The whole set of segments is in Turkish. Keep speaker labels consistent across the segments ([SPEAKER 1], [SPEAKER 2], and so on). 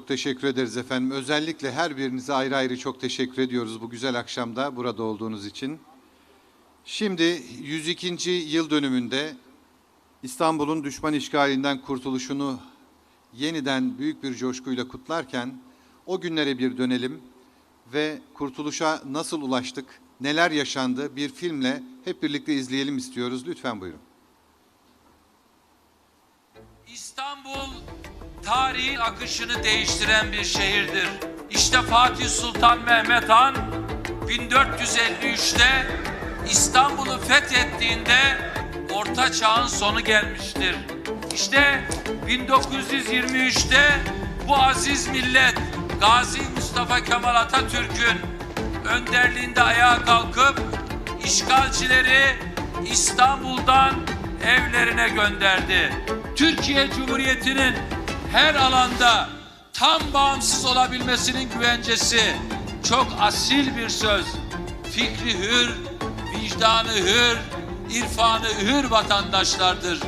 [SPEAKER 1] Çok teşekkür ederiz efendim. Özellikle her birinize ayrı ayrı çok teşekkür ediyoruz bu güzel akşamda burada olduğunuz için. Şimdi 102. yıl dönümünde İstanbul'un düşman işgalinden kurtuluşunu yeniden büyük bir coşkuyla kutlarken o günlere bir dönelim ve kurtuluşa nasıl ulaştık, neler yaşandı bir filmle hep birlikte izleyelim istiyoruz. Lütfen buyurun.
[SPEAKER 2] İstanbul tarihin akışını değiştiren bir şehirdir. İşte Fatih Sultan Mehmet Han 1453'te İstanbul'u fethettiğinde Orta Çağ'ın sonu gelmiştir. İşte 1923'te bu aziz millet Gazi Mustafa Kemal Atatürk'ün önderliğinde ayağa kalkıp işgalcileri İstanbul'dan evlerine gönderdi. Türkiye Cumhuriyeti'nin her alanda tam bağımsız olabilmesinin güvencesi çok asil bir söz. Fikri hür, vicdanı hür, irfanı hür vatandaşlardır.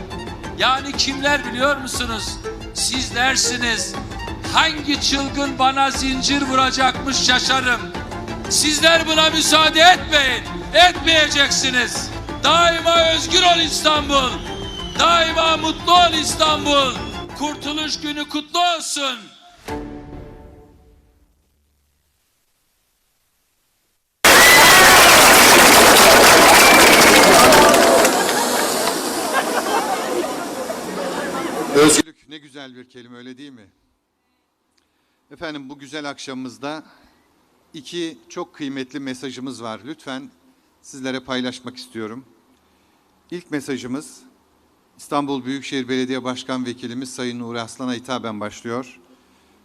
[SPEAKER 2] Yani kimler biliyor musunuz? Sizlersiniz. Hangi çılgın bana zincir vuracakmış şaşarım. Sizler buna müsaade etmeyin. Etmeyeceksiniz. Daima özgür ol İstanbul. Daima mutlu ol İstanbul. Kurtuluş günü kutlu olsun.
[SPEAKER 1] Özgürlük ne güzel bir kelime öyle değil mi? Efendim bu güzel akşamımızda iki çok kıymetli mesajımız var. Lütfen sizlere paylaşmak istiyorum. İlk mesajımız İstanbul Büyükşehir Belediye Başkan Vekilimiz Sayın Nuri Aslan'a hitaben başlıyor.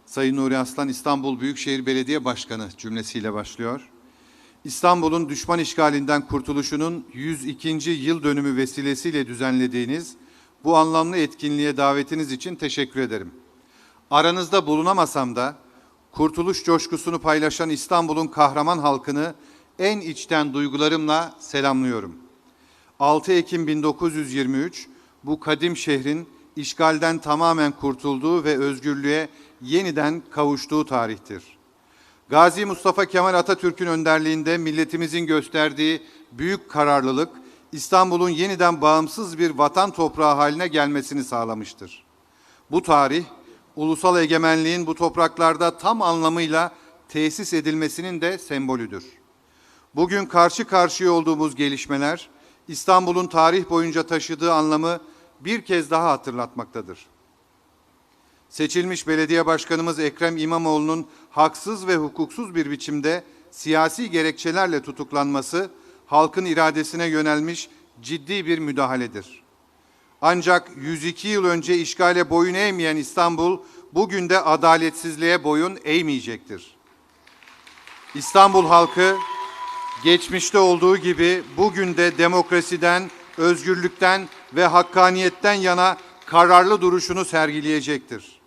[SPEAKER 1] Sayın Nuri Aslan İstanbul Büyükşehir Belediye Başkanı cümlesiyle başlıyor. İstanbul'un düşman işgalinden kurtuluşunun 102. yıl dönümü vesilesiyle düzenlediğiniz bu anlamlı etkinliğe davetiniz için teşekkür ederim. Aranızda bulunamasam da kurtuluş coşkusunu paylaşan İstanbul'un kahraman halkını en içten duygularımla selamlıyorum. 6 Ekim 1923 bu kadim şehrin işgalden tamamen kurtulduğu ve özgürlüğe yeniden kavuştuğu tarihtir. Gazi Mustafa Kemal Atatürk'ün önderliğinde milletimizin gösterdiği büyük kararlılık İstanbul'un yeniden bağımsız bir vatan toprağı haline gelmesini sağlamıştır. Bu tarih ulusal egemenliğin bu topraklarda tam anlamıyla tesis edilmesinin de sembolüdür. Bugün karşı karşıya olduğumuz gelişmeler İstanbul'un tarih boyunca taşıdığı anlamı bir kez daha hatırlatmaktadır. Seçilmiş belediye başkanımız Ekrem İmamoğlu'nun haksız ve hukuksuz bir biçimde siyasi gerekçelerle tutuklanması halkın iradesine yönelmiş ciddi bir müdahaledir. Ancak 102 yıl önce işgale boyun eğmeyen İstanbul bugün de adaletsizliğe boyun eğmeyecektir. İstanbul halkı geçmişte olduğu gibi bugün de demokrasiden, özgürlükten ve hakkaniyetten yana kararlı duruşunu sergileyecektir.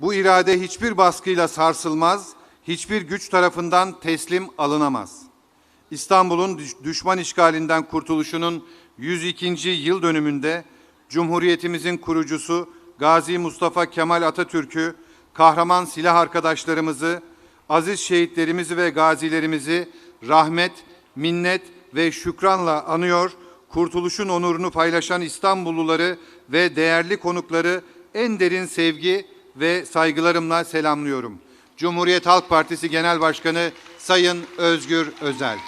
[SPEAKER 1] Bu irade hiçbir baskıyla sarsılmaz, hiçbir güç tarafından teslim alınamaz. İstanbul'un düş- düşman işgalinden kurtuluşunun 102. yıl dönümünde Cumhuriyetimizin kurucusu Gazi Mustafa Kemal Atatürk'ü, kahraman silah arkadaşlarımızı, aziz şehitlerimizi ve gazilerimizi rahmet, minnet ve şükranla anıyor, kurtuluşun onurunu paylaşan İstanbulluları ve değerli konukları en derin sevgi ve saygılarımla selamlıyorum. Cumhuriyet Halk Partisi Genel Başkanı Sayın Özgür Özel.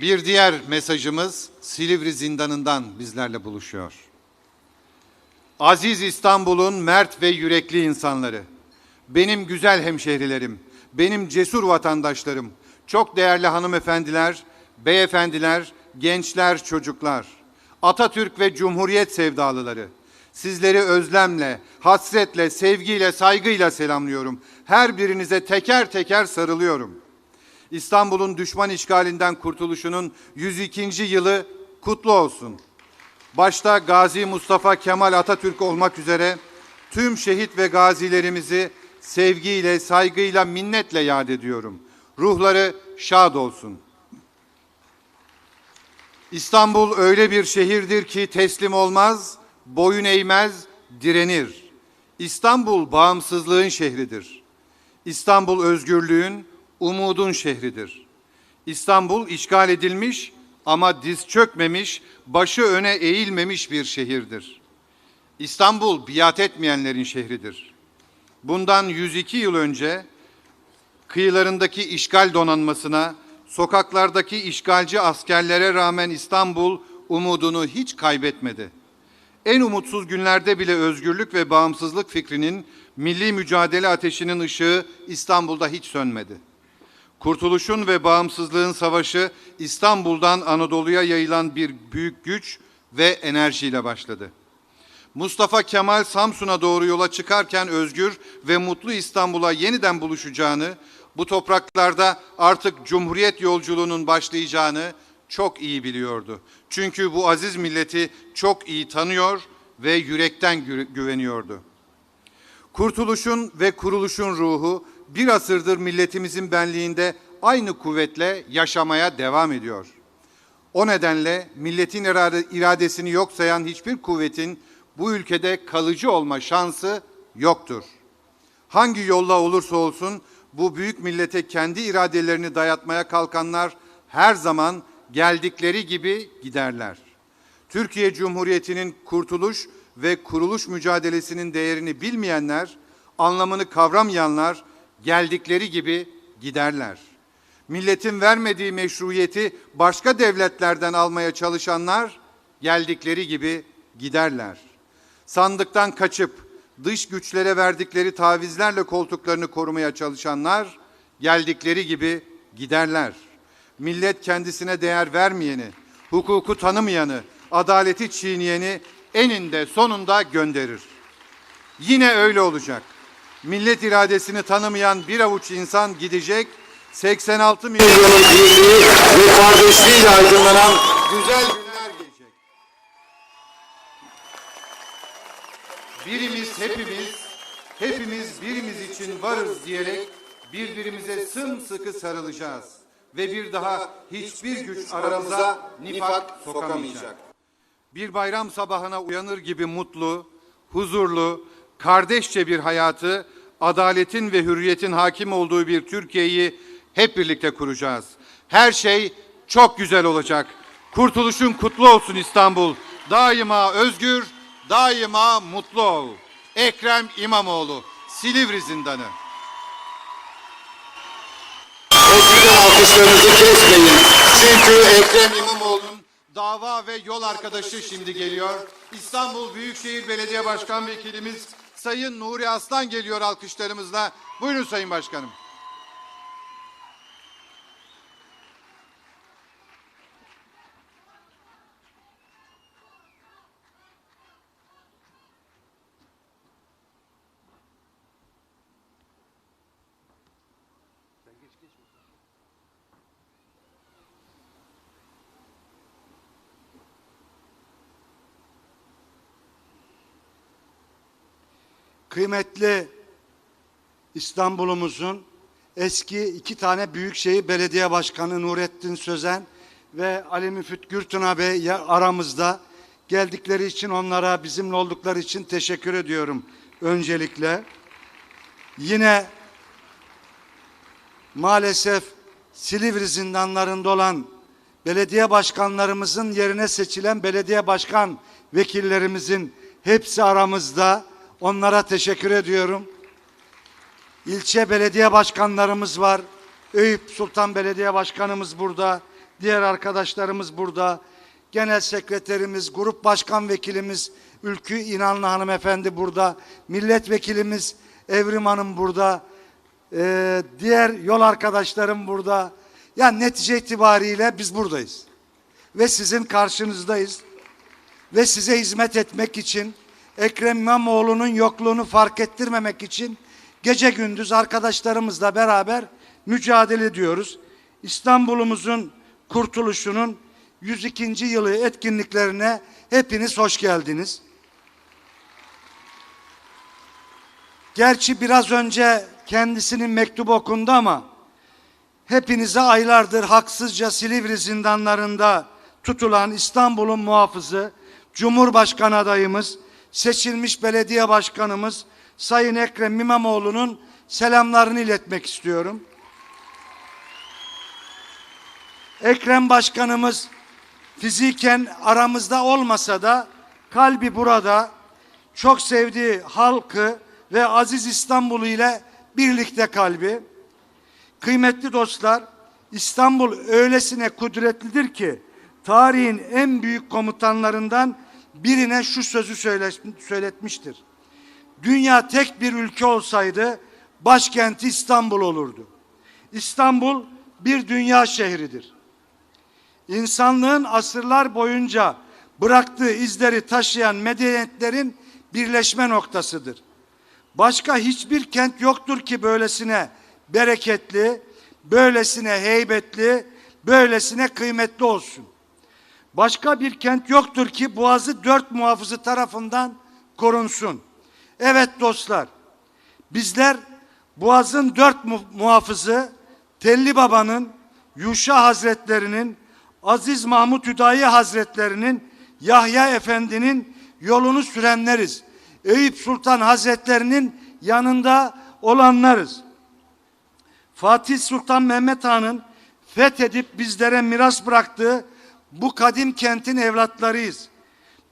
[SPEAKER 1] Bir diğer mesajımız Silivri zindanından bizlerle buluşuyor. Aziz İstanbul'un mert ve yürekli insanları, benim güzel hemşehrilerim, benim cesur vatandaşlarım, çok değerli hanımefendiler, beyefendiler, gençler, çocuklar, Atatürk ve Cumhuriyet sevdalıları, sizleri özlemle, hasretle, sevgiyle, saygıyla selamlıyorum. Her birinize teker teker sarılıyorum. İstanbul'un düşman işgalinden kurtuluşunun 102. yılı kutlu olsun. Başta Gazi Mustafa Kemal Atatürk olmak üzere tüm şehit ve gazilerimizi sevgiyle, saygıyla, minnetle yad ediyorum. Ruhları şad olsun. İstanbul öyle bir şehirdir ki teslim olmaz, boyun eğmez, direnir. İstanbul bağımsızlığın şehridir. İstanbul özgürlüğün, umudun şehridir. İstanbul işgal edilmiş ama diz çökmemiş, başı öne eğilmemiş bir şehirdir. İstanbul biat etmeyenlerin şehridir. Bundan 102 yıl önce kıyılarındaki işgal donanmasına, sokaklardaki işgalci askerlere rağmen İstanbul umudunu hiç kaybetmedi. En umutsuz günlerde bile özgürlük ve bağımsızlık fikrinin milli mücadele ateşinin ışığı İstanbul'da hiç sönmedi. Kurtuluşun ve bağımsızlığın savaşı İstanbul'dan Anadolu'ya yayılan bir büyük güç ve enerjiyle başladı. Mustafa Kemal Samsun'a doğru yola çıkarken özgür ve mutlu İstanbul'a yeniden buluşacağını, bu topraklarda artık Cumhuriyet yolculuğunun başlayacağını çok iyi biliyordu. Çünkü bu aziz milleti çok iyi tanıyor ve yürekten gü- güveniyordu. Kurtuluşun ve kuruluşun ruhu bir asırdır milletimizin benliğinde aynı kuvvetle yaşamaya devam ediyor. O nedenle milletin irade- iradesini yok sayan hiçbir kuvvetin bu ülkede kalıcı olma şansı yoktur. Hangi yolla olursa olsun bu büyük millete kendi iradelerini dayatmaya kalkanlar her zaman geldikleri gibi giderler. Türkiye Cumhuriyeti'nin kurtuluş ve kuruluş mücadelesinin değerini bilmeyenler, anlamını kavramayanlar geldikleri gibi giderler. Milletin vermediği meşruiyeti başka devletlerden almaya çalışanlar geldikleri gibi giderler. Sandıktan kaçıp dış güçlere verdikleri tavizlerle koltuklarını korumaya çalışanlar geldikleri gibi giderler. Millet kendisine değer vermeyeni, hukuku tanımayanı, adaleti çiğneyeni eninde sonunda gönderir. Yine öyle olacak. Millet iradesini tanımayan bir avuç insan gidecek, 86 milyon
[SPEAKER 3] birliği ve kardeşliğiyle aydınlanan
[SPEAKER 1] güzel günler gelecek. Birimiz hepimiz, hepimiz birimiz için varız diyerek birbirimize sımsıkı sarılacağız. Ve bir daha hiçbir güç aramıza nifak sokamayacak. Bir bayram sabahına uyanır gibi mutlu, huzurlu, kardeşçe bir hayatı, adaletin ve hürriyetin hakim olduğu bir Türkiye'yi hep birlikte kuracağız. Her şey çok güzel olacak. Kurtuluşun kutlu olsun İstanbul. Daima özgür, daima mutlu ol. Ekrem İmamoğlu, Silivri Zindanı.
[SPEAKER 3] eskiden alkışlarınızı kesmeyin. Çünkü
[SPEAKER 1] Ekrem İmamoğlu'nun dava ve yol arkadaşı şimdi geliyor. İstanbul Büyükşehir Belediye Başkan Vekilimiz Sayın Nuri Aslan geliyor alkışlarımızla. Buyurun Sayın Başkanım.
[SPEAKER 4] Kıymetli İstanbul'umuzun eski iki tane büyükşehir belediye başkanı Nurettin Sözen ve Ali Müfit Gürtuna Bey ya- aramızda geldikleri için onlara bizimle oldukları için teşekkür ediyorum öncelikle. Yine maalesef Silivri zindanlarında olan belediye başkanlarımızın yerine seçilen belediye başkan vekillerimizin hepsi aramızda. Onlara teşekkür ediyorum. İlçe belediye başkanlarımız var. Eyüp Sultan Belediye Başkanımız burada. Diğer arkadaşlarımız burada. Genel sekreterimiz, grup başkan vekilimiz Ülkü İnanlı hanımefendi burada. Milletvekilimiz Evrim Hanım burada. Ee, diğer yol arkadaşlarım burada. Yani netice itibariyle biz buradayız. Ve sizin karşınızdayız. Ve size hizmet etmek için Ekrem İmamoğlu'nun yokluğunu fark ettirmemek için gece gündüz arkadaşlarımızla beraber mücadele ediyoruz. İstanbul'umuzun kurtuluşunun 102. yılı etkinliklerine hepiniz hoş geldiniz. Gerçi biraz önce kendisinin mektubu okundu ama hepinize aylardır haksızca Silivri zindanlarında tutulan İstanbul'un muhafızı, Cumhurbaşkanı adayımız, seçilmiş belediye başkanımız Sayın Ekrem İmamoğlu'nun selamlarını iletmek istiyorum. Ekrem Başkanımız fiziken aramızda olmasa da kalbi burada çok sevdiği halkı ve aziz İstanbul'u ile birlikte kalbi. Kıymetli dostlar, İstanbul öylesine kudretlidir ki tarihin en büyük komutanlarından birine şu sözü söyle- söyletmiştir. Dünya tek bir ülke olsaydı başkenti İstanbul olurdu. İstanbul bir dünya şehridir. İnsanlığın asırlar boyunca bıraktığı izleri taşıyan medeniyetlerin birleşme noktasıdır. Başka hiçbir kent yoktur ki böylesine bereketli, böylesine heybetli, böylesine kıymetli olsun. Başka bir kent yoktur ki Boğazı dört muhafızı tarafından korunsun. Evet dostlar, bizler Boğaz'ın dört mu- muhafızı Telli Baba'nın, Yuşa Hazretlerinin, Aziz Mahmut Hüdayi Hazretlerinin, Yahya Efendi'nin yolunu sürenleriz. Eyüp Sultan Hazretlerinin yanında olanlarız. Fatih Sultan Mehmet Han'ın fethedip bizlere miras bıraktığı bu kadim kentin evlatlarıyız.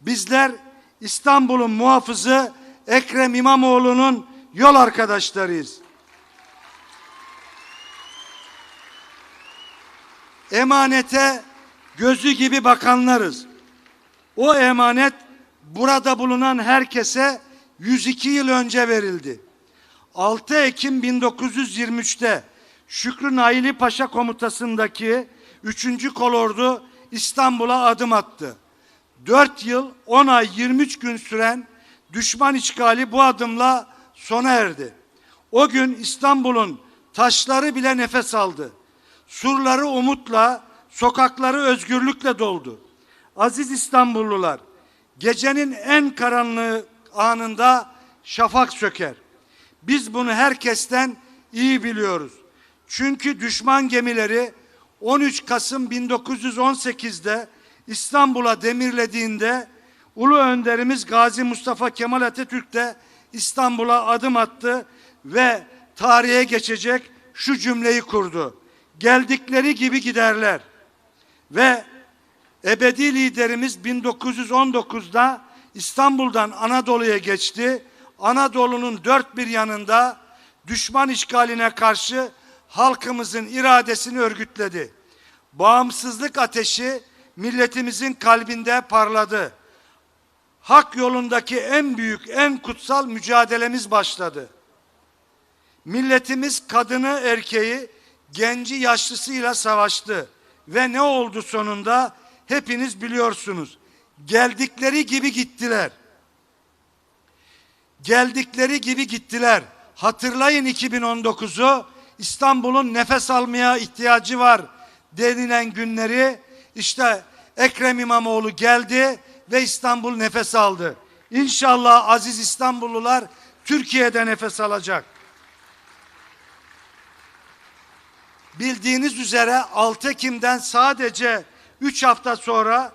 [SPEAKER 4] Bizler İstanbul'un muhafızı Ekrem İmamoğlu'nun yol arkadaşlarıyız. Emanete gözü gibi bakanlarız. O emanet burada bulunan herkese 102 yıl önce verildi. 6 Ekim 1923'te Şükrü Naili Paşa komutasındaki 3. kolordu İstanbul'a adım attı. 4 yıl 10 ay 23 gün süren düşman işgali bu adımla sona erdi. O gün İstanbul'un taşları bile nefes aldı. Surları umutla, sokakları özgürlükle doldu. Aziz İstanbullular, gecenin en karanlığı anında şafak söker. Biz bunu herkesten iyi biliyoruz. Çünkü düşman gemileri 13 Kasım 1918'de İstanbul'a demirlediğinde Ulu Önderimiz Gazi Mustafa Kemal Atatürk de İstanbul'a adım attı ve tarihe geçecek şu cümleyi kurdu. Geldikleri gibi giderler. Ve ebedi liderimiz 1919'da İstanbul'dan Anadolu'ya geçti. Anadolu'nun dört bir yanında düşman işgaline karşı halkımızın iradesini örgütledi. Bağımsızlık ateşi milletimizin kalbinde parladı. Hak yolundaki en büyük, en kutsal mücadelemiz başladı. Milletimiz kadını, erkeği, genci, yaşlısıyla savaştı. Ve ne oldu sonunda? Hepiniz biliyorsunuz. Geldikleri gibi gittiler. Geldikleri gibi gittiler. Hatırlayın 2019'u İstanbul'un nefes almaya ihtiyacı var denilen günleri işte Ekrem İmamoğlu geldi ve İstanbul nefes aldı. İnşallah aziz İstanbullular Türkiye'de nefes alacak. Bildiğiniz üzere 6 Ekim'den sadece 3 hafta sonra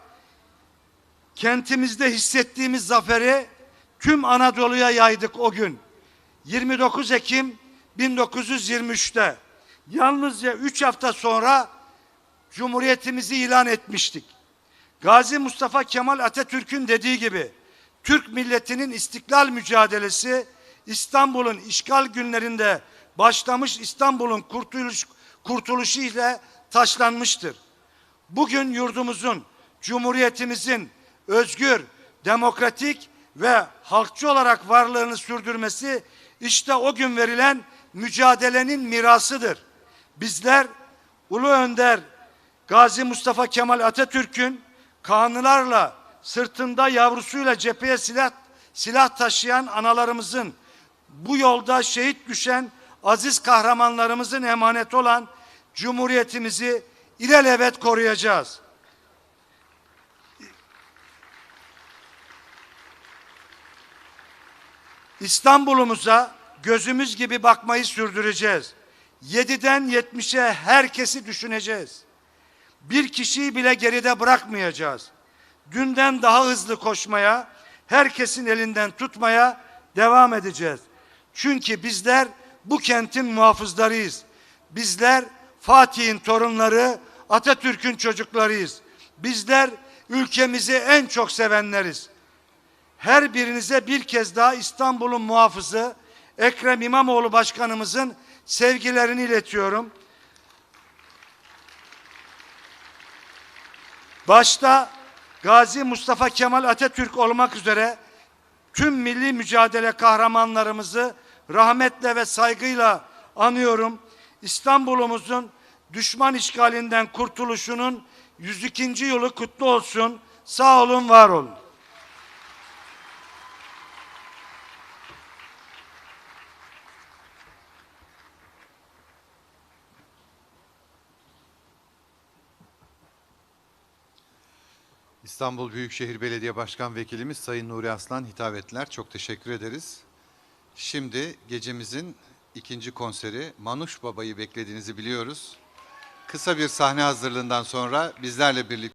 [SPEAKER 4] kentimizde hissettiğimiz zaferi tüm Anadolu'ya yaydık o gün. 29 Ekim 1923'te yalnızca 3 hafta sonra Cumhuriyetimizi ilan etmiştik. Gazi Mustafa Kemal Atatürk'ün dediği gibi Türk milletinin istiklal mücadelesi İstanbul'un işgal günlerinde başlamış İstanbul'un kurtuluş, kurtuluşu ile taşlanmıştır. Bugün yurdumuzun, cumhuriyetimizin özgür, demokratik ve halkçı olarak varlığını sürdürmesi işte o gün verilen mücadelenin mirasıdır. Bizler Ulu Önder Gazi Mustafa Kemal Atatürk'ün kanılarla sırtında yavrusuyla cepheye silah silah taşıyan analarımızın bu yolda şehit düşen aziz kahramanlarımızın emanet olan cumhuriyetimizi ilelebet koruyacağız. İstanbul'umuza gözümüz gibi bakmayı sürdüreceğiz. 7'den 70'e herkesi düşüneceğiz. Bir kişiyi bile geride bırakmayacağız. Dünden daha hızlı koşmaya, herkesin elinden tutmaya devam edeceğiz. Çünkü bizler bu kentin muhafızlarıyız. Bizler Fatih'in torunları, Atatürk'ün çocuklarıyız. Bizler ülkemizi en çok sevenleriz. Her birinize bir kez daha İstanbul'un muhafızı Ekrem İmamoğlu Başkanımızın sevgilerini iletiyorum. Başta Gazi Mustafa Kemal Atatürk olmak üzere tüm milli mücadele kahramanlarımızı rahmetle ve saygıyla anıyorum. İstanbul'umuzun düşman işgalinden kurtuluşunun 102. yılı kutlu olsun. Sağ olun, var olun.
[SPEAKER 1] İstanbul Büyükşehir Belediye Başkan Vekilimiz Sayın Nuri Aslan hitap ettiler. Çok teşekkür ederiz. Şimdi gecemizin ikinci konseri Manuş Baba'yı beklediğinizi biliyoruz. Kısa bir sahne hazırlığından sonra bizlerle birlikte